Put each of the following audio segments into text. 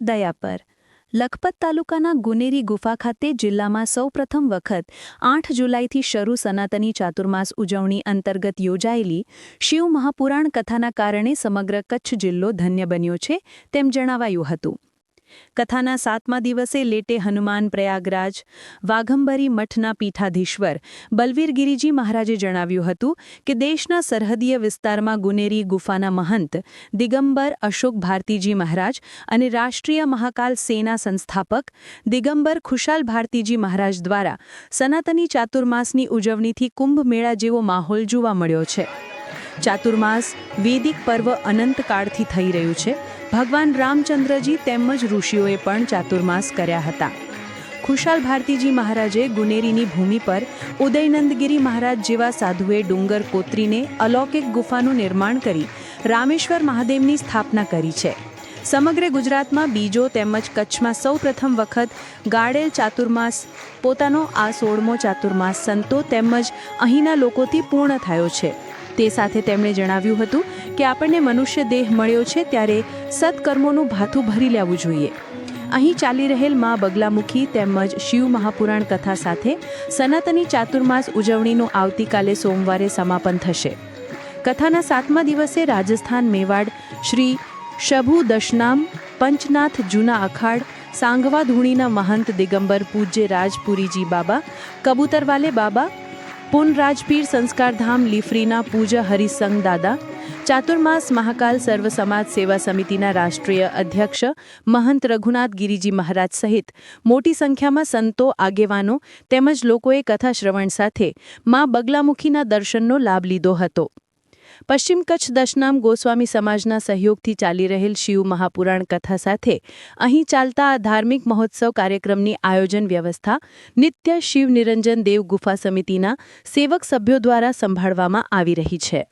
દયા પર લખપત તાલુકાના ગુનેરી ગુફા ખાતે જિલ્લામાં સૌપ્રથમ વખત આઠ જુલાઈથી શરૂ સનાતની ચાતુર્માસ ઉજવણી અંતર્ગત યોજાયેલી શિવ મહાપુરાણ કથાના કારણે સમગ્ર કચ્છ જિલ્લો ધન્ય બન્યો છે તેમ જણાવાયું હતું. કથાના સાતમા દિવસે લેટે હનુમાન પ્રયાગરાજ, વાઘંબરી મઠના પીઠાધીશ્વર બલવીરગીરીજી મહારાજે જણાવ્યું હતું કે દેશના સરહદીય વિસ્તારમાં ગુનેરી ગુફાના મહંત દિગંબર અશોક ભારતીજી મહારાજ અને રાષ્ટ્રીય મહાકાલ સેના સંસ્થાપક દિગંબર ખુશાલ ભારતીજી મહારાજ દ્વારા સનાતની ચાતુર્માસની ઉજવણીથી કુંભ મેળા જેવો માહોલ જોવા મળ્યો છે. ચાતુર્માસ વેદિક પર્વ અનંતકાળથી થઈ રહ્યું છે. ભગવાન રામચંદ્રજી તેમજ ઋષિઓએ પણ ચાતુર્માસ કર્યા હતા. ખુશાલ ભારતીજી મહારાજે ગુનેરીની ભૂમિ પર ઉદયનંદગીરી મહારાજ જેવા સાધુએ ડુંગર કોતરીને અલૌકિક ગુફાનું નિર્માણ કરી રામેશ્વર મહાદેવની સ્થાપના કરી છે. સમગ્ર ગુજરાતમાં બીજો તેમજ કચ્છમાં સૌપ્રથમ વખત ગાળેલ ચાતુર્માસ, પોતાનો આ સોળમો ચાતુર્માસ સંતો તેમજ અહીંના લોકોથી પૂર્ણ થયો છે. તે સાથે તેમણે જણાવ્યું હતું કે આપણને મનુષ્ય દેહ મળ્યો છે ત્યારે સત્કર્મોનું ભાથું ભરી લેવું જોઈએ. અહીં ચાલી રહેલ મા બગલામુખી તેમજ શિવ મહાપુરાણ કથા સાથે સનાતની ચાતુર્માસ ઉજવણીનું આવતીકાલે સોમવારે સમાપન થશે. કથાના સાતમા દિવસે રાજસ્થાન મેવાડ શ્રી શભુ દશનામ, પંચનાથ જૂના અખાડ, સાંગવા ધૂણીના મહંત દિગંબર પૂજ્ય રાજપુરીજી બાબા, કબૂતરવાલે બાબા પુન રાજપીર સંસ્કારધામ લીફરીના પૂજા હરિસંગ દાદા, ચાતુર્માસ મહાકાલ સર્વ સમાજ સેવા સમિતિના રાષ્ટ્રીય અધ્યક્ષ મહંત રઘુનાથ ગિરિજી મહારાજ સહિત મોટી સંખ્યામાં સંતો, આગેવાનો તેમજ લોકોએ કથા શ્રવણ સાથે મા બગલામુખીના દર્શનનો લાભ લીધો હતો. પશ્ચિમ કચ્છ દશનામ ગોસ્વામી સમાજના સહયોગથી ચાલી રહેલ શિવ મહાપુરાણ કથા સાથે અહીં ચાલતા આ ધાર્મિક મહોત્સવ કાર્યક્રમની આયોજન વ્યવસ્થા નિત્ય શિવ નિરંજન દેવ ગુફા સમિતિના સેવક સભ્યો દ્વારા સંભાળવામાં આવી રહી છે.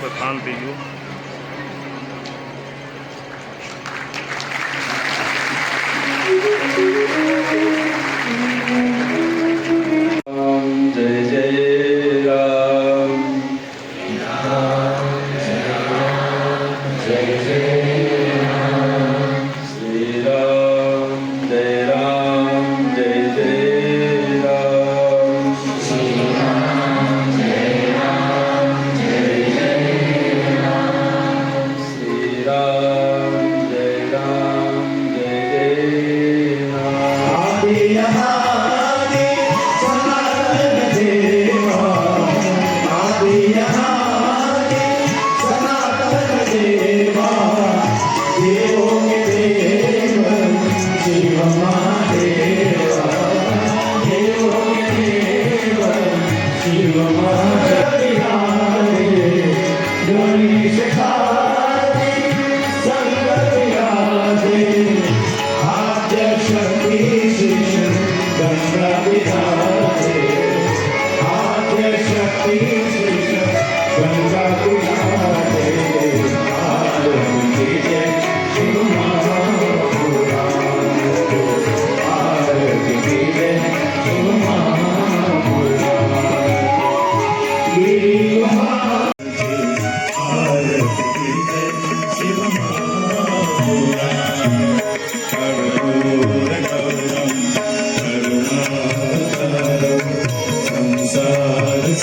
પ્રધાન બીજું राम